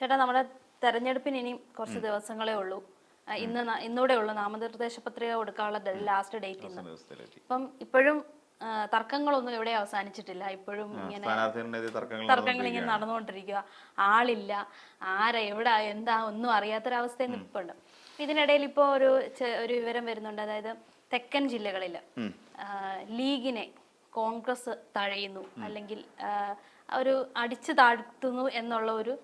ചേട്ടാ നമ്മുടെ തെരഞ്ഞെടുപ്പിന് ഇനി കുറച്ച് ദിവസങ്ങളേ ഉള്ളൂ. ഇന്ന് ഇന്നൂടെ ഉള്ളൂ നാമനിർദ്ദേശ പത്രിക കൊടുക്കാനുള്ള ലാസ്റ്റ് ഡേറ്റ് ഇന്ന്. അപ്പം ഇപ്പം ഇപ്പോഴും തർക്കങ്ങളൊന്നും ഇവിടെ അവസാനിച്ചിട്ടില്ല. ഇപ്പോഴും ഇങ്ങനെ തർക്കങ്ങൾ ഇങ്ങനെ നടന്നുകൊണ്ടിരിക്കുക. ആളില്ല. ആരാ എവിടെ എന്താ ഒന്നും അറിയാത്തൊരവസ്ഥയിൽ നിൽപ്പുണ്ട് ഇതിനിടയിൽ ഇപ്പോൾ ഒരു ഒരു വിവരം വരുന്നുണ്ട്. അതായത് തെക്കൻ ജില്ലകളിൽ ലീഗിനെ കോൺഗ്രസ് തഴയുന്നു. അല്ലെങ്കിൽ ഒരു അടിച്ചു താഴ്ത്തുന്നു എന്നുള്ള ഒരു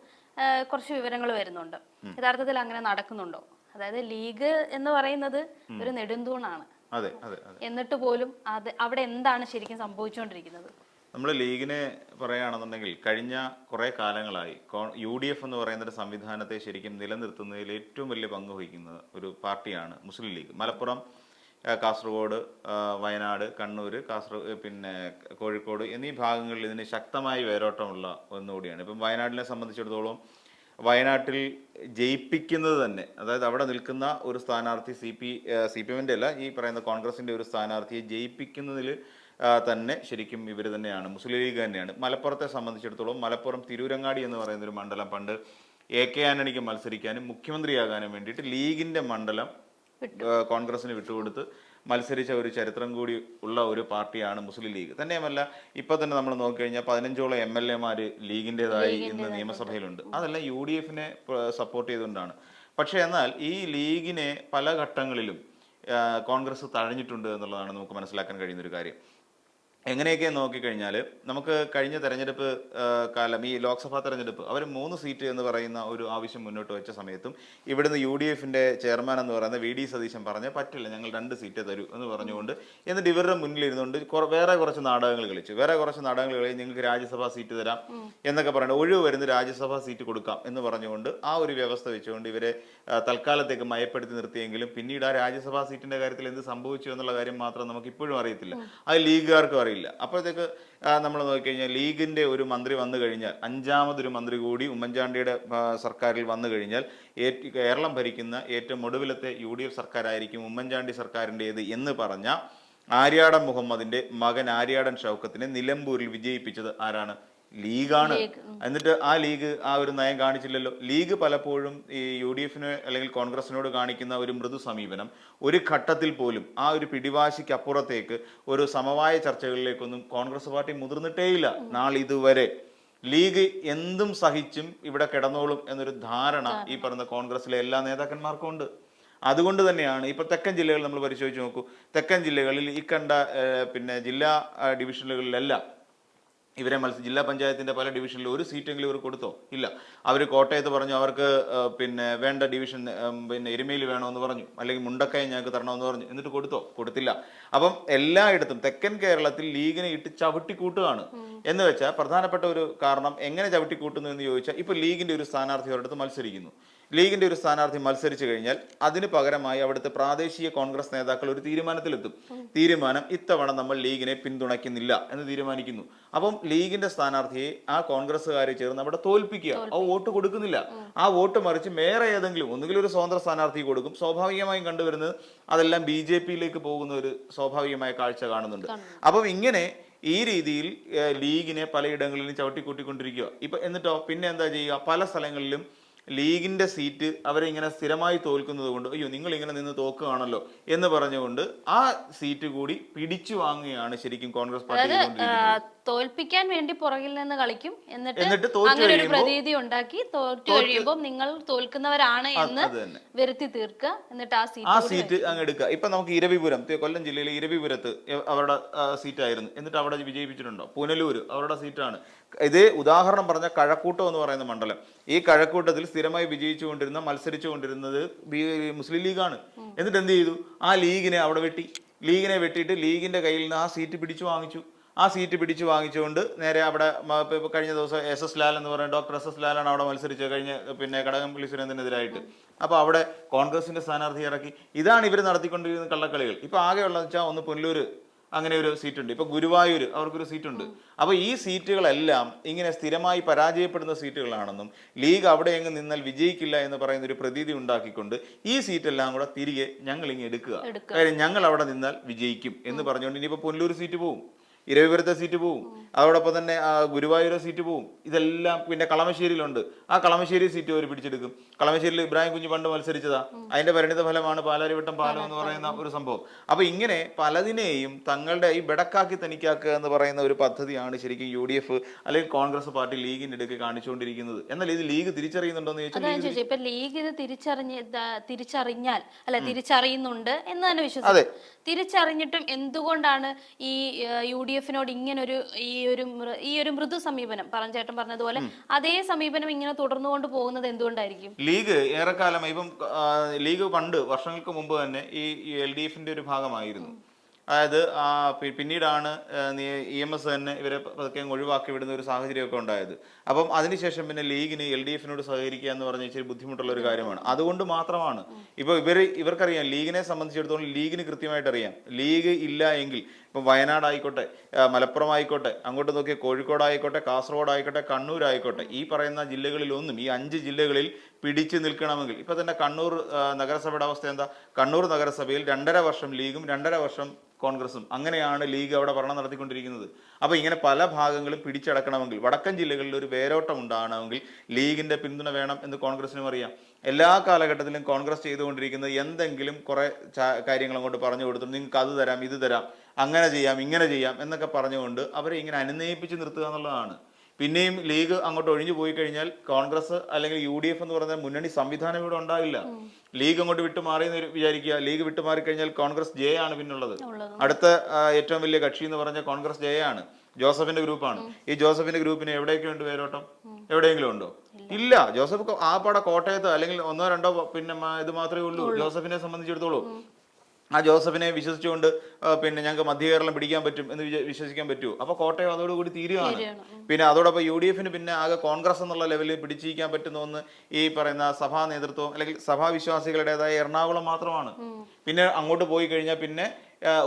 കുറച്ച് വിവരങ്ങൾ വരുന്നുണ്ട്. യഥാർത്ഥത്തിൽ അങ്ങനെ നടക്കുന്നുണ്ടോ? അതായത് ലീഗ് എന്ന് പറയുന്നത് ഒരു നെടുന്തൂണാണ്. അതെ അതെ അതെ. എന്നിട്ട് പോലും അത് അവിടെ എന്താണ് ശരിക്കും സംഭവിച്ചുകൊണ്ടിരിക്കുന്നത്? നമ്മൾ ലീഗിനെ പറയുകയാണെന്നുണ്ടെങ്കിൽ കഴിഞ്ഞ കുറെ കാലങ്ങളായി യു ഡി എഫ് എന്ന് പറയുന്ന ഒരു സംവിധാനത്തെ ശരിക്കും നിലനിർത്തുന്നതിൽ ഏറ്റവും വലിയ പങ്ക് വഹിക്കുന്ന ഒരു പാർട്ടിയാണ് മുസ്ലിം ലീഗ്. മലപ്പുറം കാസർഗോഡ് വയനാട് കണ്ണൂർ കാസർഗോഡ് പിന്നെ കോഴിക്കോട് എന്നീ ഭാഗങ്ങളിൽ ഇതിന് ശക്തമായി വേരോട്ടമുള്ള ഒന്നുകൂടിയാണ് ഇപ്പം വയനാടിനെ സംബന്ധിച്ചിടത്തോളം വയനാട്ടിൽ ജയിപ്പിക്കുന്നത് തന്നെ അതായത് അവിടെ നിൽക്കുന്ന ഒരു സ്ഥാനാർത്ഥി സി പി സി പി എമ്മിന്റെ അല്ല ഈ പറയുന്ന കോൺഗ്രസിന്റെ ഒരു സ്ഥാനാർത്ഥിയെ ജയിപ്പിക്കുന്നതിൽ തന്നെ ശരിക്കും ഇവർ തന്നെയാണ് മുസ്ലിം ലീഗ് തന്നെയാണ്. മലപ്പുറത്തെ സംബന്ധിച്ചിടത്തോളം മലപ്പുറം തിരൂരങ്ങാടി എന്ന് പറയുന്ന ഒരു മണ്ഡലം പണ്ട് എ കെ ആന്റണിക്ക് മത്സരിക്കാനും മുഖ്യമന്ത്രിയാകാനും വേണ്ടിയിട്ട് ലീഗിന്റെ മണ്ഡലം കോൺഗ്രസിന് വിട്ടുകൊടുത്ത് മത്സരിച്ച ഒരു ചരിത്രം കൂടി ഉള്ള ഒരു പാർട്ടിയാണ് മുസ്ലിം ലീഗ്. തന്നെയുമല്ല ഇപ്പൊ തന്നെ നമ്മൾ നോക്കിക്കഴിഞ്ഞാൽ പതിനഞ്ചോളം എം എൽ എമാര് ലീഗിന്റെതായി ഇന്ന് നിയമസഭയിലുണ്ട്. അതെല്ലാം യു ഡി എഫിനെ സപ്പോർട്ട് ചെയ്തുകൊണ്ടാണ്. പക്ഷെ എന്നാൽ ഈ ലീഗിനെ പല ഘട്ടങ്ങളിലും കോൺഗ്രസ് തഴഞ്ഞിട്ടുണ്ട് എന്നുള്ളതാണ് നമുക്ക് മനസ്സിലാക്കാൻ കഴിയുന്ന ഒരു കാര്യം. എങ്ങനെയൊക്കെ നോക്കിക്കഴിഞ്ഞാൽ നമുക്ക് കഴിഞ്ഞ തെരഞ്ഞെടുപ്പ് കാലം ഈ ലോക്സഭാ തെരഞ്ഞെടുപ്പ് അവർ മൂന്ന് സീറ്റ് എന്ന് പറയുന്ന ഒരു ആവശ്യം മുന്നോട്ട് വെച്ച സമയത്തും ഇവിടുന്ന് യു ഡി എഫിന്റെ ചെയർമാൻ എന്ന് പറയുന്ന വി ഡി സതീശൻ പറഞ്ഞ് പറ്റില്ല ഞങ്ങൾ രണ്ട് സീറ്റ് തരൂ എന്ന് പറഞ്ഞുകൊണ്ട് എന്നിട്ട് ഇവരുടെ മുന്നിൽ ഇരുന്നുകൊണ്ട് വേറെ കുറച്ച് നാടകങ്ങൾ കളിച്ചു. വേറെ കുറച്ച് നാടകങ്ങൾ കളി നിങ്ങൾക്ക് രാജ്യസഭാ സീറ്റ് തരാം എന്നൊക്കെ പറയുന്നത് ഒഴിവ് വരുന്ന രാജ്യസഭാ സീറ്റ് കൊടുക്കാം എന്ന് പറഞ്ഞുകൊണ്ട് ആ ഒരു വ്യവസ്ഥ വെച്ചുകൊണ്ട് ഇവരെ തൽക്കാലത്തേക്ക് മയപ്പെടുത്തി നിർത്തിയെങ്കിലും പിന്നീട് ആ രാജ്യസഭാ സീറ്റിന്റെ കാര്യത്തിൽ എന്ത് സംഭവിച്ചു എന്നുള്ള കാര്യം മാത്രം നമുക്ക് ഇപ്പോഴും അറിയത്തില്ല. അത് ലീഗുകാർക്കും അറിയില്ല. അപ്പോഴത്തേക്ക് നമ്മൾ നോക്കിക്കഴിഞ്ഞാൽ ലീഗിന്റെ ഒരു മന്ത്രി വന്നു കഴിഞ്ഞാൽ അഞ്ചാമതൊരു മന്ത്രി കൂടി ഉമ്മൻചാണ്ടിയുടെ സർക്കാരിൽ വന്നു കഴിഞ്ഞാൽ കേരളം ഭരിക്കുന്ന ഏറ്റവും ഒടുവിലത്തെ യു ഡി എഫ് സർക്കാരായിരിക്കും ഉമ്മൻചാണ്ടി സർക്കാരിന്റേത് എന്ന് പറഞ്ഞ ആര്യാടൻ മുഹമ്മദിന്റെ മകൻ ആര്യാടൻ ഷൗക്കത്തിനെ നിലമ്പൂരിൽ വിജയിപ്പിച്ചത് ആരാണ്? ലീഗാണ്. എന്നിട്ട് ആ ലീഗ് ആ ഒരു നയം കാണിച്ചില്ലല്ലോ. ലീഗ് പലപ്പോഴും ഈ യു ഡി എഫിന് അല്ലെങ്കിൽ കോൺഗ്രസിനോട് കാണിക്കുന്ന ഒരു മൃദു സമീപനം ഒരു ഘട്ടത്തിൽ പോലും ആ ഒരു പിടിവാശിക്ക് അപ്പുറത്തേക്ക് ഒരു സമവായ ചർച്ചകളിലേക്കൊന്നും കോൺഗ്രസ് പാർട്ടി മുതിർന്നിട്ടേയില്ല നാളിതുവരെ ലീഗ് എന്തും സഹിച്ചും ഇവിടെ കിടന്നോളും എന്നൊരു ധാരണ ഈ പറഞ്ഞ കോൺഗ്രസിലെ എല്ലാ നേതാക്കന്മാർക്കും ഉണ്ട്. അതുകൊണ്ട് തന്നെയാണ് ഇപ്പൊ തെക്കൻ ജില്ലകൾ നമ്മൾ പരിശോധിച്ച് നോക്കൂ. തെക്കൻ ജില്ലകളിൽ ഈ കണ്ട പിന്നെ ജില്ലാ ഡിവിഷനുകളിലെല്ലാം ഇവരെ മത്സ ജില്ലാ പഞ്ചായത്തിന്റെ പല ഡിവിഷനിലും ഒരു സീറ്റെങ്കിലും ഇവർ കൊടുത്തോ? ഇല്ല. അവർ കോട്ടയത്ത് പറഞ്ഞു അവർക്ക് പിന്നെ വേണ്ട ഡിവിഷൻ പിന്നെ എരുമയിൽ വേണമെന്ന് പറഞ്ഞു. അല്ലെങ്കിൽ മുണ്ടക്കയം ഞങ്ങൾക്ക് തരണമെന്ന് പറഞ്ഞു. എന്നിട്ട് കൊടുത്തോ? കൊടുത്തില്ല. അപ്പം എല്ലായിടത്തും തെക്കൻ കേരളത്തിൽ ലീഗിനെ ഇട്ട് ചവിട്ടി കൂട്ടുകയാണ് എന്ന് വെച്ചാൽ പ്രധാനപ്പെട്ട ഒരു കാരണം എങ്ങനെ ചവിട്ടി കൂട്ടുന്നു എന്ന് ചോദിച്ചാൽ ഇപ്പോൾ ലീഗിന്റെ ഒരു സ്ഥാനാർത്ഥി ഒരിടത്ത് മത്സരിക്കുന്നു. ലീഗിന്റെ ഒരു സ്ഥാനാർത്ഥി മത്സരിച്ചു കഴിഞ്ഞാൽ അതിന് പകരമായി അവിടുത്തെ പ്രാദേശിക കോൺഗ്രസ് നേതാക്കൾ ഒരു തീരുമാനത്തിലെത്തും. തീരുമാനം ഇത്തവണ നമ്മൾ ലീഗിനെ പിന്തുണയ്ക്കുന്നില്ല എന്ന് തീരുമാനിക്കുന്നു. അപ്പം ലീഗിന്റെ സ്ഥാനാർത്ഥിയെ ആ കോൺഗ്രസ്സുകാർ ചേർന്ന് അവിടെ തോൽപ്പിക്കുക. ആ വോട്ട് കൊടുക്കുന്നില്ല. ആ വോട്ട് മറിച്ച് വേറെ ഏതെങ്കിലും ഒന്നുകിൽ ഒരു സ്വതന്ത്ര സ്ഥാനാർത്ഥി കൊടുക്കും. സ്വാഭാവികമായും കണ്ടുവരുന്നത് അതെല്ലാം ബി ജെ പിയിലേക്ക് പോകുന്ന ഒരു സ്വാഭാവികമായ കാഴ്ച കാണുന്നുണ്ട്. അപ്പം ഇങ്ങനെ ഈ രീതിയിൽ ലീഗിനെ പലയിടങ്ങളിലും ചവിട്ടിക്കൂട്ടിക്കൊണ്ടിരിക്കുക. ഇപ്പൊ എന്നിട്ടോ പിന്നെ എന്താ ചെയ്യുക? പല സ്ഥലങ്ങളിലും ലീഗിന്റെ സീറ്റ് അവരെ ഇങ്ങനെ സ്ഥിരമായി തോൽക്കുന്നത് കൊണ്ട് അയ്യോ നിങ്ങൾ ഇങ്ങനെ നിന്ന് തോക്കുകയാണല്ലോ എന്ന് പറഞ്ഞുകൊണ്ട് ആ സീറ്റ് കൂടി പിടിച്ചു വാങ്ങുകയാണ് ശരിക്കും കോൺഗ്രസ് പാർട്ടി തോൽപ്പിക്കാൻ വേണ്ടി പുറകിൽ നിന്ന് കളിക്കും. എന്നിട്ട് അങ്ങനെ ഒരു പ്രതീതി ഉണ്ടാക്കി തോറ്റു കഴിയുമ്പോൾ നിങ്ങൾ തോൽക്കുന്നവരാണ് എന്ന് വരുത്തി തീർക്കുക. എന്നിട്ട് ആ സീറ്റ് ആ സീറ്റ് അങ്ങ് എടുക്കുക. ഇപ്പൊ നമുക്ക് ഇരവിപുരം കൊല്ലം ജില്ലയിലെ ഇരവിപുരത്ത് അവരുടെ സീറ്റായിരുന്നു. എന്നിട്ട് അവിടെ വിജയിപ്പിച്ചിട്ടുണ്ടോ? പുനലൂര് അവരുടെ സീറ്റാണ്. ഇതേ ഉദാഹരണം പറഞ്ഞ കഴക്കൂട്ടം എന്ന് പറയുന്ന മണ്ഡലം. ഈ കഴക്കൂട്ടത്തിൽ സ്ഥിരമായി വിജയിച്ചുകൊണ്ടിരുന്ന മത്സരിച്ചുകൊണ്ടിരുന്നത് മുസ്ലിം ലീഗാണ്. എന്നിട്ട് എന്ത് ചെയ്തു? ആ ലീഗിനെ അവിടെ വെട്ടി. ലീഗിനെ വെട്ടിയിട്ട് ലീഗിന്റെ കയ്യിൽ നിന്ന് ആ സീറ്റ് പിടിച്ചു വാങ്ങിച്ചു. ആ സീറ്റ് പിടിച്ചു വാങ്ങിച്ചുകൊണ്ട് നേരെ അവിടെ കഴിഞ്ഞ ദിവസം എസ് എസ് ലാൽ എന്ന് പറയുന്ന ഡോക്ടർ എസ് എസ് ലാലാണ് അവിടെ മത്സരിച്ചത് കഴിഞ്ഞ പിന്നെ കടകംപള്ളി സുരേന്ദ്രനെതിരായിട്ട്. അപ്പോൾ അവിടെ കോൺഗ്രസിന്റെ സ്ഥാനാർത്ഥി ഇറക്കി. ഇതാണ് ഇവർ നടത്തിക്കൊണ്ടിരിക്കുന്ന കള്ളക്കളികൾ. ഇപ്പൊ ആകെയുള്ളതെന്ന് വെച്ചാൽ ഒന്ന് പുനലൂര് അങ്ങനെ ഒരു സീറ്റുണ്ട്. ഇപ്പൊ ഗുരുവായൂർ അവർക്കൊരു സീറ്റുണ്ട്. അപ്പോൾ ഈ സീറ്റുകളെല്ലാം ഇങ്ങനെ സ്ഥിരമായി പരാജയപ്പെടുന്ന സീറ്റുകളാണെന്നും ലീഗ് അവിടെ എങ്ങ് നിന്നാൽ വിജയിക്കില്ല എന്ന് പറയുന്ന ഒരു പ്രതീതി ഉണ്ടാക്കിക്കൊണ്ട് ഈ സീറ്റെല്ലാം കൂടെ തിരികെ ഞങ്ങൾ ഇങ്ങ് എടുക്കുക. കാര്യം ഞങ്ങൾ അവിടെ നിന്നാൽ വിജയിക്കും എന്ന് പറഞ്ഞുകൊണ്ട് ഇനിയിപ്പോ പുനലൂർ സീറ്റ് പോവും. ഇരവിപുരത്തെ സീറ്റ് പോവും. അതോടൊപ്പം തന്നെ ആ, ഗുരുവായൂരെ സീറ്റ് പോവും. ഇതെല്ലാം പിന്നെ കളമശ്ശേരിയിലുണ്ട്. ആ കളമശ്ശേരി സീറ്റ് അവർ പിടിച്ചെടുക്കും. കളമശ്ശേരിയിൽ ഇബ്രാഹിം കുഞ്ഞ് പണ്ട് മത്സരിച്ചതാ. അതിന്റെ പരിണിത ഫലമാണ് പാലാരിവട്ടം പാലം എന്ന് പറയുന്ന ഒരു സംഭവം. അപ്പൊ ഇങ്ങനെ പലതിനെയും തങ്ങളുടെ ഈ ബെടക്കാക്കി തനിക്കാക്കുക എന്ന് പറയുന്ന ഒരു പദ്ധതിയാണ് ശരിക്കും യു ഡി എഫ് അല്ലെങ്കിൽ കോൺഗ്രസ് പാർട്ടി ലീഗിന്റെ ഇടയ്ക്ക് കാണിച്ചുകൊണ്ടിരിക്കുന്നത്. എന്നാൽ ഇത് ലീഗ് തിരിച്ചറിയുന്നുണ്ടോ എന്ന് ചോദിച്ചാൽ ഇപ്പൊ ലീഗ് ഇത് തിരിച്ചറിഞ്ഞ തിരിച്ചറിഞ്ഞാൽ അല്ല തിരിച്ചറിയുന്നുണ്ട് എന്ന് തന്നെ വിശ്വസിക്കുന്നു. തിരിച്ചറിഞ്ഞിട്ടും എന്തുകൊണ്ടാണ് ഈ യു ഡി എഫിനോട് ഇങ്ങനൊരു ഈ ഒരു ഈ ഒരു മൃദു സമീപനം പറഞ്ഞേട്ടൻ പറഞ്ഞതുപോലെ അതേ സമീപനം ഇങ്ങനെ തുടർന്നുകൊണ്ട് പോകുന്നത് എന്തുകൊണ്ടായിരിക്കും? ലീഗ് ഏറെക്കാലം ഇപ്പം ലീഗ് പണ്ട് വർഷങ്ങൾക്ക് മുമ്പ് തന്നെ ഈ എൽ ഡി എഫിന്റെ ഒരു ഭാഗമായിരുന്നു. അതായത് പിന്നീടാണ് ഇ എം എസ് തന്നെ ഇവരെ പതുക്കെ അങ്ങ് ഒഴിവാക്കി വിടുന്ന ഒരു സാഹചര്യമൊക്കെ ഉണ്ടായത്. അപ്പം അതിനുശേഷം പിന്നെ ലീഗിന് എൽ ഡി എഫിനോട് സഹകരിക്കുക എന്ന് പറഞ്ഞ ഇച്ചിരി ബുദ്ധിമുട്ടുള്ള ഒരു കാര്യമാണ്. അതുകൊണ്ട് മാത്രമാണ്. ഇപ്പോൾ ഇവർ ഇവർക്കറിയാം ലീഗിനെ സംബന്ധിച്ചിടത്തോളം ലീഗിന് കൃത്യമായിട്ട് അറിയാം ലീഗ് ഇല്ല എങ്കിൽ ഇപ്പം വയനാട് ആയിക്കോട്ടെ മലപ്പുറം ആയിക്കോട്ടെ അങ്ങോട്ട് നോക്കിയ കോഴിക്കോട് ആയിക്കോട്ടെ കാസർഗോഡ് ആയിക്കോട്ടെ കണ്ണൂർ ആയിക്കോട്ടെ ഈ പറയുന്ന ജില്ലകളിലൊന്നും ഈ അഞ്ച് ജില്ലകളിൽ പിടിച്ചു നിൽക്കണമെങ്കിൽ ഇപ്പം തന്നെ കണ്ണൂർ നഗരസഭയുടെ അവസ്ഥ എന്താ? കണ്ണൂർ നഗരസഭയിൽ രണ്ടര വർഷം ലീഗും രണ്ടര വർഷം കോൺഗ്രസും അങ്ങനെയാണ് ലീഗ് അവിടെ ഭരണം നടത്തിക്കൊണ്ടിരിക്കുന്നത്. അപ്പോൾ ഇങ്ങനെ പല ഭാഗങ്ങളും പിടിച്ചടക്കണമെങ്കിൽ വടക്കൻ ജില്ലകളിൽ ഒരു വേരോട്ടം ഉണ്ടാകണമെങ്കിൽ ലീഗിന്റെ പിന്തുണ വേണം എന്ന് കോൺഗ്രസിനും അറിയാം. എല്ലാ കാലഘട്ടത്തിലും കോൺഗ്രസ് ചെയ്തുകൊണ്ടിരിക്കുന്നത് എന്തെങ്കിലും കുറെ കാര്യങ്ങൾ അങ്ങോട്ട് പറഞ്ഞു കൊടുത്തു. നിങ്ങൾക്ക് അത് തരാം ഇത് തരാം അങ്ങനെ ചെയ്യാം ഇങ്ങനെ ചെയ്യാം എന്നൊക്കെ പറഞ്ഞുകൊണ്ട് അവരെ ഇങ്ങനെ അനുനയിപ്പിച്ച് നിർത്തുക എന്നുള്ളതാണ്. പിന്നെയും ലീഗ് അങ്ങോട്ട് ഒഴിഞ്ഞു പോയി കഴിഞ്ഞാൽ കോൺഗ്രസ് അല്ലെങ്കിൽ യു ഡി എഫ് എന്ന് പറഞ്ഞ മുന്നണി സംവിധാനം ഇവിടെ ഉണ്ടാവില്ല. ലീഗ് അങ്ങോട്ട് വിട്ടുമാറി എന്ന് വിചാരിക്കുക. ലീഗ് വിട്ടുമാറി കഴിഞ്ഞാൽ കോൺഗ്രസ് ജെ ആണ് പിന്നുള്ളത്. അടുത്ത ഏറ്റവും വലിയ കക്ഷി എന്ന് പറഞ്ഞ കോൺഗ്രസ് ജെ ആണ്. ജോസഫിന്റെ ഗ്രൂപ്പാണ്. ഈ ജോസഫിന്റെ ഗ്രൂപ്പിന് എവിടെയൊക്കെ ഉണ്ട് വേരോട്ടം എവിടെയെങ്കിലും ഉണ്ടോ? ഇല്ല. ജോസഫ് ആ പാടെ കോട്ടയത്ത് അല്ലെങ്കിൽ ഒന്നോ രണ്ടോ പിന്നെ ഇത് മാത്രമേ ഉള്ളൂ. ജോസഫിനെ സംബന്ധിച്ചിടത്തോളം. ആ ജോസഫിനെ വിശ്വസിച്ചുകൊണ്ട് പിന്നെ ഞങ്ങൾക്ക് മധ്യ കേരളം പിടിക്കാൻ പറ്റും എന്ന് വിശ്വസിക്കാൻ പറ്റുമോ അപ്പൊ കോട്ടയം അതോടുകൂടി തീരുകയാണ് തീരുകയാണ്. പിന്നെ അതോടൊപ്പം യു ഡി എഫിന് പിന്നെ ആകെ കോൺഗ്രസ് എന്നുള്ള ലെവലിൽ പിടിച്ചിരിക്കാൻ പറ്റുന്ന ഈ പറയുന്ന സഭാ നേതൃത്വം അല്ലെങ്കിൽ സഭാ വിശ്വാസികളുടേതായ എറണാകുളം മാത്രമാണ്. പിന്നെ അങ്ങോട്ട് പോയി കഴിഞ്ഞാൽ പിന്നെ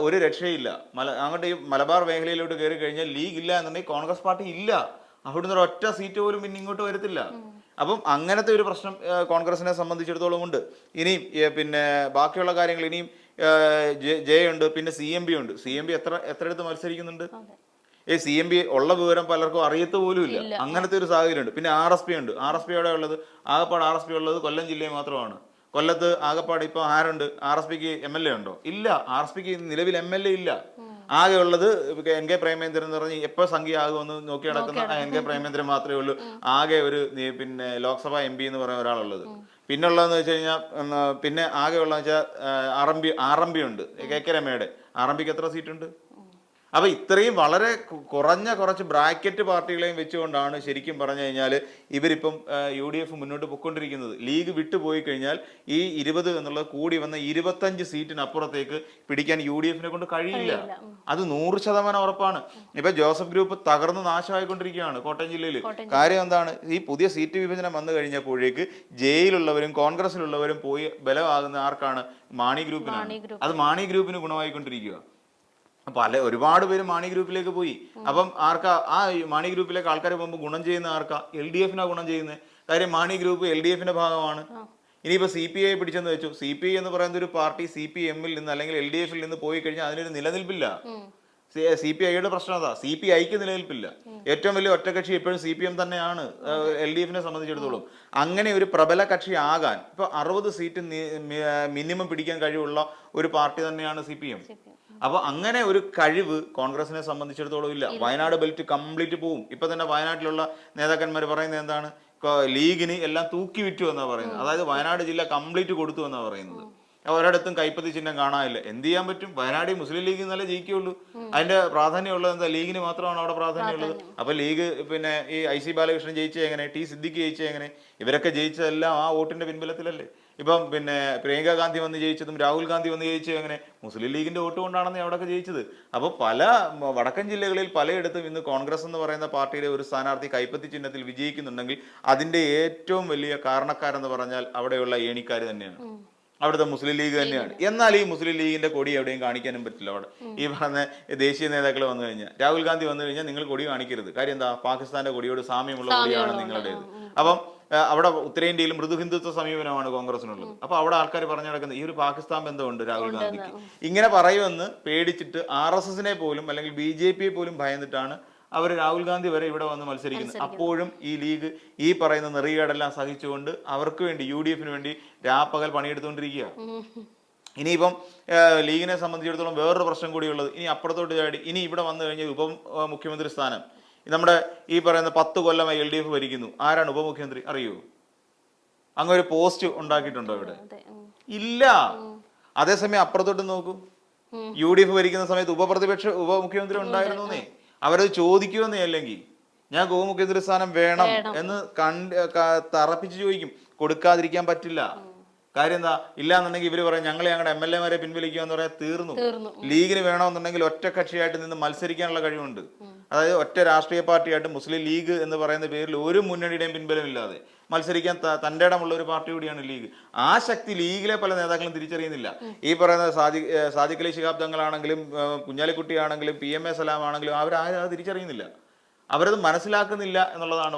ഒരു രക്ഷയില്ല. മല അങ്ങോട്ട് ഈ മലബാർ മേഖലയിലോട്ട് കയറി കഴിഞ്ഞാൽ ലീഗ് ഇല്ല എന്നുണ്ടെങ്കിൽ കോൺഗ്രസ് പാർട്ടി ഇല്ല. അവിടുന്ന് ഒരു ഒറ്റ സീറ്റ് പോലും പിന്നെ ഇങ്ങോട്ട് വരത്തില്ല. അപ്പം അങ്ങനത്തെ ഒരു പ്രശ്നം കോൺഗ്രസിനെ സംബന്ധിച്ചിടത്തോളം ഉണ്ട്. ഇനിയും പിന്നെ ബാക്കിയുള്ള കാര്യങ്ങൾ ഇനിയും ജെ- ഉണ്ട് പിന്നെ സി എം ബി ഉണ്ട്. സി എം ബി എത്ര എത്ര എടുത്ത് മത്സരിക്കുന്നുണ്ട്? ഏ ഈ സി എം ബി ഉള്ള വിവരം പലർക്കും അറിയത്ത പോലും ഇല്ല. ഇല്ല. അങ്ങനത്തെ ഒരു സാഹചര്യം ഉണ്ട് പിന്നെ ആർ എസ് പി ഉണ്ട്. ആർ എസ് പി എവിടെ ഉള്ളത്? ആകപ്പാട് ആർ എസ് പി ഉള്ളത് കൊല്ലം ജില്ലയിൽ മാത്രമാണ്. കൊല്ലത്ത് ആകപ്പാട് ഇപ്പൊ ആരുണ്ട്? ആർ എസ് പിക്ക് എം എൽ എ ഉണ്ടോ? ഇല്ല. ആർ എസ് പിക്ക് നിലവിൽ എം എൽ എ ഇല്ല. ആകെ ഉള്ളത് എൻ കെ പ്രേമേന്ദ്രൻ എന്ന് പറഞ്ഞ് എപ്പോ സംഖ്യ ആകുമെന്ന് നോക്കി നടക്കുന്ന എൻ കെ പ്രേമേന്ദ്രൻ മാത്രമേ ഉള്ളൂ. ആകെ ഒരു പിന്നെ ലോക്സഭ എം പി എന്ന് പറയുന്ന ഒരാളുള്ളത്. പിന്നുള്ളതെന്ന് വെച്ച് കഴിഞ്ഞാൽ പിന്നെ ആകെ ഉള്ളതെന്ന് വെച്ചാൽ ആർ എം ആർ ഉണ്ട്. കെ കെ രമയുടെ. ആർ എം പിക്ക് എത്ര സീറ്റ് ഉണ്ട് അപ്പൊ ഇത്രയും വളരെ കുറഞ്ഞ കുറച്ച് ബ്രാക്കറ്റ് പാർട്ടികളെയും വെച്ചുകൊണ്ടാണ് ശരിക്കും പറഞ്ഞു കഴിഞ്ഞാൽ ഇവരിപ്പം യു ഡി എഫ് മുന്നോട്ട് പൊയ്ക്കൊണ്ടിരിക്കുന്നത്. ലീഗ് വിട്ടുപോയി കഴിഞ്ഞാൽ ഈ ഇരുപത് എന്നുള്ളത് കൂടി വന്ന ഇരുപത്തഞ്ച് സീറ്റിനപ്പുറത്തേക്ക് പിടിക്കാൻ യു ഡി എഫിനെ കൊണ്ട് കഴിയില്ല അത് നൂറ് ശതമാനം ഉറപ്പാണ്. ഇപ്പൊ ജോസഫ് ഗ്രൂപ്പ് തകർന്ന് നാശമായിക്കൊണ്ടിരിക്കുകയാണ് കോട്ടയം ജില്ലയിൽ. കാര്യം എന്താണ്? ഈ പുതിയ സീറ്റ് വിഭജനം വന്നു കഴിഞ്ഞപ്പോഴേക്ക് ജയിലുള്ളവരും കോൺഗ്രസിലുള്ളവരും പോയി ബലമാകുന്ന ആർക്കാണ്? മാണി ഗ്രൂപ്പിനാണ്. അത് മാണി ഗ്രൂപ്പിന് ഗുണമായിക്കൊണ്ടിരിക്കുക പല ഒരുപാട് പേര് മാണി ഗ്രൂപ്പിലേക്ക് പോയി. അപ്പം ആർക്കാ ആ മാണി ഗ്രൂപ്പിലേക്ക് ആൾക്കാർ പോകുമ്പോൾ ഗുണം ചെയ്യുന്ന ആർക്കാ? എൽ ഡി എഫിനാ ഗുണം ചെയ്യുന്നത് കാര്യം മാണി ഗ്രൂപ്പ് എൽ ഡി എഫിന്റെ ഭാഗമാണ്. ഇനിയിപ്പോ സി പി ഐ പിടിച്ചെന്ന് വെച്ചു. സി പി ഐ എന്ന് പറയുന്ന ഒരു പാർട്ടി സി പി എമ്മിൽ നിന്ന് അല്ലെങ്കിൽ എൽ ഡി എഫിൽ നിന്ന് പോയി കഴിഞ്ഞാൽ അതിനൊരു നിലനിൽപ്പില്ല. സി പി ഐയുടെ പ്രശ്നം അതാ. സി പി ഐക്ക് നിലനിൽപ്പില്ല. ഏറ്റവും വലിയ ഒറ്റകക്ഷി എപ്പോഴും സി പി എം തന്നെയാണ് എൽ ഡി എഫിനെ സംബന്ധിച്ചിടത്തോളം. അങ്ങനെ ഒരു പ്രബല കക്ഷി ആകാൻ ഇപ്പൊ അറുപത് സീറ്റ് മിനിമം പിടിക്കാൻ കഴിവുള്ള ഒരു പാർട്ടി തന്നെയാണ് സി പി എം അപ്പൊ അങ്ങനെ ഒരു കഴിവ് കോൺഗ്രസിനെ സംബന്ധിച്ചിടത്തോളം ഇല്ല. വയനാട് ബെൽറ്റ് കംപ്ലീറ്റ് പോവും. ഇപ്പൊ തന്നെ വയനാട്ടിലുള്ള നേതാക്കന്മാർ പറയുന്നത് എന്താണ്? ലീഗിന് എല്ലാം തൂക്കി വിറ്റു എന്നാ പറയുന്നത്. അതായത് വയനാട് ജില്ല കംപ്ലീറ്റ് കൊടുത്തു എന്നാ പറയുന്നത്. ഒരിടത്തും കൈപ്പത്തി ചിഹ്നം കാണാനില്ല. എന്ത് ചെയ്യാൻ പറ്റും? വയനാട് മുസ്ലിം ലീഗ് നല്ല ജയിക്കുള്ളൂ അതിന്റെ പ്രാധാന്യമുള്ളത് എന്താ? ലീഗിന് മാത്രമാണ് അവിടെ പ്രാധാന്യമുള്ളത്? അപ്പൊ ലീഗ് പിന്നെ ഈ ഐ സി ബാലകൃഷ്ണൻ ജയിച്ച എങ്ങനെ? ടി സിദ്ദിഖ് ജയിച്ച എങ്ങനെ? ഇവരൊക്കെ ജയിച്ചതെല്ലാം ആ വോട്ടിന്റെ പിൻബലത്തിലല്ലേ? ഇപ്പം പിന്നെ പ്രിയങ്ക ഗാന്ധി വന്ന് ജയിച്ചതും രാഹുൽ ഗാന്ധി വന്ന് ജയിച്ചതും അങ്ങനെ മുസ്ലിം ലീഗിന്റെ വോട്ട് കൊണ്ടാണെന്ന് അവിടെയൊക്കെ ജയിച്ചത്. അപ്പോൾ പല വടക്കൻ ജില്ലകളിൽ പലയിടത്തും ഇന്ന് കോൺഗ്രസ് എന്ന് പറയുന്ന പാർട്ടിയുടെ ഒരു സ്ഥാനാർത്ഥി കൈപ്പത്തി ചിഹ്നത്തിൽ വിജയിക്കുന്നുണ്ടെങ്കിൽ അതിന്റെ ഏറ്റവും വലിയ കാരണക്കാരെന്ന് പറഞ്ഞാൽ അവിടെയുള്ള ഏണിക്കാർ തന്നെയാണ്. അവിടുത്തെ മുസ്ലിം ലീഗ് തന്നെയാണ്. എന്നാൽ ഈ മുസ്ലിം ലീഗിന്റെ കൊടി എവിടെയും കാണിക്കാനും പറ്റില്ല അവിടെ. ഈ പറഞ്ഞ ദേശീയ നേതാക്കൾ വന്നു കഴിഞ്ഞാൽ രാഹുൽ ഗാന്ധി വന്നു കഴിഞ്ഞാൽ നിങ്ങൾ കൊടി കാണിക്കരുത്. കാര്യം എന്താ? പാകിസ്ഥാന്റെ കൊടിയോട് സാമ്യമുള്ള കൊടിയാണ് നിങ്ങളുടേത്. അപ്പം അവിടെ ഉത്തരേന്ത്യയിൽ മൃദു ഹിന്ദുത്വ സമീപനമാണ് കോൺഗ്രസിനുള്ളത് അപ്പൊ അവിടെ ആൾക്കാർ പറഞ്ഞു നടക്കുന്നത് ഈ ഒരു പാകിസ്ഥാൻ ബന്ധമുണ്ട് രാഹുൽ ഗാന്ധിക്ക്. ഇങ്ങനെ പറയുമെന്ന് പേടിച്ചിട്ട് ആർ എസ് എസിനെ പോലും അല്ലെങ്കിൽ ബി ജെ പിയെ പോലും ഭയന്നിട്ടാണ് അവർ രാഹുൽ ഗാന്ധി വരെ ഇവിടെ വന്ന് മത്സരിക്കുന്നത്. അപ്പോഴും ഈ ലീഗ് ഈ പറയുന്ന നെറികേടെല്ലാം സഹിച്ചുകൊണ്ട് അവർക്ക് വേണ്ടി യു ഡി എഫിന് വേണ്ടി രാപ്പകൽ പണിയെടുത്തുകൊണ്ടിരിക്കുക ഇനിയിപ്പം ലീഗിനെ സംബന്ധിച്ചിടത്തോളം വേറൊരു പ്രശ്നം കൂടിയുള്ളത് ഇനി അപ്പുറത്തോട്ട് ചാടി ഇനി ഇവിടെ വന്നു കഴിഞ്ഞാൽ ഉപമുഖ്യമന്ത്രി മുഖ്യമന്ത്രി സ്ഥാനം. നമ്മുടെ ഈ പറയുന്ന പത്ത് കൊല്ലമായി എൽ ഡി എഫ് ഭരിക്കുന്നു. ആരാണ് ഉപമുഖ്യമന്ത്രി? അറിയൂ? അങ്ങൊരു പോസ്റ്റ് ഉണ്ടാക്കിയിട്ടുണ്ടോ ഇവിടെ. ഇല്ല. അതേസമയം അപ്പുറത്തോട്ട് നോക്കൂ. യു ഡി എഫ് ഭരിക്കുന്ന സമയത്ത് ഉപപ്രതിപക്ഷ ഉപമുഖ്യമന്ത്രി ഉണ്ടായിരുന്നേ അവരത് ചോദിക്കുമെന്നേ അല്ലെങ്കിൽ. ഞാൻ ഉപമുഖ്യമന്ത്രി സ്ഥാനം വേണം എന്ന് കണ്ട് തറപ്പിച്ച് ചോദിക്കും. കൊടുക്കാതിരിക്കാൻ പറ്റില്ല. കാര്യം എന്താ? ഇല്ലാന്നുണ്ടെങ്കിൽ ഇവർ പറയും ഞങ്ങളെ ഞങ്ങളുടെ എം എൽ എമാരെ പിൻവലിക്കുക എന്ന് പറയാൻ തീർന്നു. ലീഗിന് വേണമെന്നുണ്ടെങ്കിൽ ഒറ്റ കക്ഷിയായിട്ട് നിന്ന് മത്സരിക്കാനുള്ള കഴിവുണ്ട്. അതായത് ഒറ്റ രാഷ്ട്രീയ പാർട്ടിയായിട്ട് മുസ്ലിം ലീഗ് എന്ന് പറയുന്ന പേരിൽ ഒരു മുന്നണിയുടെയും പിൻബലമില്ലാതെ മത്സരിക്കാൻ തന്റെ ഇടമുള്ള ഒരു പാർട്ടി കൂടിയാണ് ലീഗ്. ആ ശക്തി ലീഗിലെ പല നേതാക്കളും തിരിച്ചറിയുന്നില്ല. ഈ പറയുന്ന സാദി സാദിഖലി സാദിഖ് അലി ശിഹാബ് തങ്ങളാണെങ്കിലും ഏഹ് കുഞ്ഞാലിക്കുട്ടി ആണെങ്കിലും പി എം എ സലാം ആണെങ്കിലും അവരാരും അത് തിരിച്ചറിയുന്നില്ല. അവരത് മനസ്സിലാക്കുന്നില്ല എന്നുള്ളതാണ്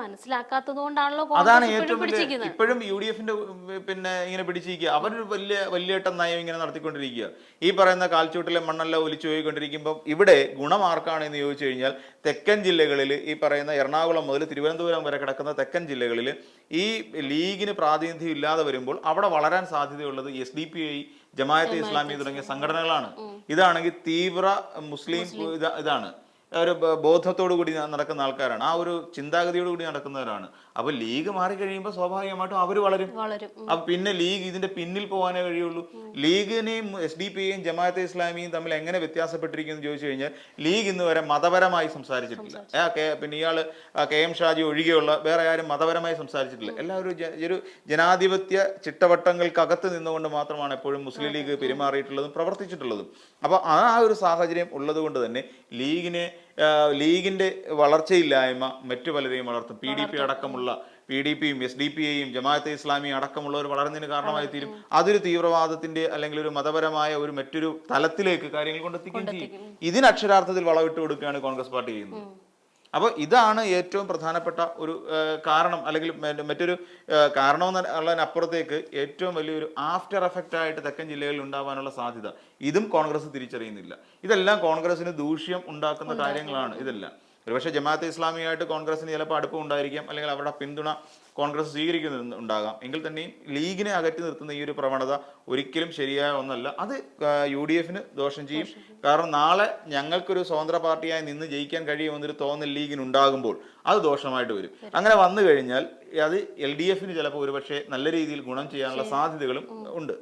മനസ്സിലാക്കാത്തത് കൊണ്ടാണല്ലോ അതാണ് ഏറ്റവും ഇപ്പോഴും വലിയ ഇപ്പോഴും യു ഡി എഫിന്റെ പിന്നെ ഇങ്ങനെ പിടിച്ചിരിക്കുക. അവർ വലിയ വലിയേട്ട നയം ഇങ്ങനെ നടത്തിക്കൊണ്ടിരിക്കുക. ഈ പറയുന്ന കാൽച്ചൂട്ടിലെ മണ്ണല്ല ഒലിച്ചു പോയിക്കൊണ്ടിരിക്കുമ്പോൾ ഇവിടെ ഗുണമാർക്കാണ് എന്ന് ചോദിച്ചു കഴിഞ്ഞാൽ തെക്കൻ ജില്ലകളിൽ ഈ പറയുന്ന എറണാകുളം മുതൽ തിരുവനന്തപുരം വരെ കിടക്കുന്ന തെക്കൻ ജില്ലകളിൽ ഈ ലീഗിന് പ്രാതിനിധ്യം ഇല്ലാതെ വരുമ്പോൾ അവിടെ വളരാൻ സാധ്യതയുള്ളത് S D P I Jamaat e Islami തുടങ്ങിയ സംഘടനകളാണ്. ഇതാണെങ്കിൽ തീവ്ര മുസ്ലിം ഇതാണ്. ഒരു ബോധത്തോടു കൂടി നടക്കുന്ന ആൾക്കാരാണ്. ആ ഒരു ചിന്താഗതിയോട് കൂടി നടക്കുന്നവരാണ്. അപ്പൊ ലീഗ് മാറി കഴിയുമ്പോൾ സ്വാഭാവികമായിട്ടും അവർ വളരും. അപ്പൊ പിന്നെ ലീഗ് ഇതിന്റെ പിന്നിൽ പോകാനേ കഴിയുള്ളൂ. ലീഗിനെയും എസ് ഡി പി യും ജമാഅത്തെ ഇസ്ലാമിയും തമ്മിൽ എങ്ങനെ വ്യത്യാസപ്പെട്ടിരിക്കുന്നു എന്ന് ചോദിച്ചു കഴിഞ്ഞാൽ ലീഗ് ഇന്ന് വരെ മതപരമായി സംസാരിച്ചിട്ടില്ല. പിന്നെ ഇയാൾ ആ, കെ എം ഷാജി ഒഴികെയുള്ള വേറെ ആരും മതപരമായി സംസാരിച്ചിട്ടില്ല. എല്ലാവരും ഒരു ജനാധിപത്യ ചിട്ടവട്ടങ്ങൾക്കകത്ത് നിന്നുകൊണ്ട് മാത്രമാണ് എപ്പോഴും മുസ്ലിം ലീഗ് പെരുമാറിയിട്ടുള്ളതും പ്രവർത്തിച്ചിട്ടുള്ളതും. അപ്പൊ ആ ഒരു സാഹചര്യം ഉള്ളത് കൊണ്ട് തന്നെ ലീഗിനെ ലീഗിന്റെ വളർച്ചയില്ലായ്മ മറ്റു പലരെയും വളർത്തും. പി ഡി പി അടക്കമുള്ള പി ഡി പിയും എസ് ഡി പി ഐയും ജമാഅത്തെ ഇസ്ലാമിയും അടക്കമുള്ളവർ വളർന്നതിന് കാരണമായി തീരും. അതൊരു തീവ്രവാദത്തിന്റെ അല്ലെങ്കിൽ ഒരു മതപരമായ ഒരു മറ്റൊരു തലത്തിലേക്ക് കാര്യങ്ങൾ കൊണ്ടെത്തിക്കുകയും ചെയ്യും. ഇതിന് അക്ഷരാർത്ഥത്തിൽ വളവിട്ട് കൊടുക്കുകയാണ് കോൺഗ്രസ് പാർട്ടി ചെയ്യുന്നത്. അപ്പോൾ ഇതാണ് ഏറ്റവും പ്രധാനപ്പെട്ട ഒരു കാരണം അല്ലെങ്കിൽ മറ്റൊരു കാരണം ഉള്ളതിനപ്പുറത്തേക്ക് ഏറ്റവും വലിയൊരു ആഫ്റ്റർ എഫക്റ്റ് ആയിട്ട് തെക്കൻ ജില്ലകളിൽ ഉണ്ടാവാനുള്ള സാധ്യത. ഇതും കോൺഗ്രസ് തിരിച്ചറിയുന്നില്ല. ഇതെല്ലാം കോൺഗ്രസിന് ദൂഷ്യം ഉണ്ടാക്കുന്ന. കാര്യങ്ങളാണ് ഇതെല്ലാം. ഒരുപക്ഷെ ജമാഅത്ത് ഇസ്ലാമിയായിട്ട് കോൺഗ്രസിന് ചിലപ്പോൾ അടുപ്പം ഉണ്ടായിരിക്കാം അല്ലെങ്കിൽ അവരുടെ പിന്തുണ കോൺഗ്രസ് സ്വീകരിക്കുന്നുണ്ടാകാം എങ്കിൽ തന്നെയും ലീഗിനെ അകറ്റി നിർത്തുന്ന ഈ ഒരു പ്രവണത ഒരിക്കലും ശരിയായ ഒന്നല്ല. അത് യു ഡി എഫിന് ദോഷം ചെയ്യും. കാരണം നാളെ ഞങ്ങൾക്കൊരു സ്വതന്ത്ര പാർട്ടിയായി നിന്ന് ജയിക്കാൻ കഴിയുമെന്നൊരു തോന്നൽ ലീഗിന് ഉണ്ടാകുമ്പോൾ അത് ദോഷമായിട്ട് വരും. അങ്ങനെ വന്നു കഴിഞ്ഞാൽ അത് എൽ ഡി എഫിന് ചിലപ്പോൾ ഒരുപക്ഷെ നല്ല രീതിയിൽ ഗുണം ചെയ്യാനുള്ള സാധ്യതകളും ഉണ്ട്.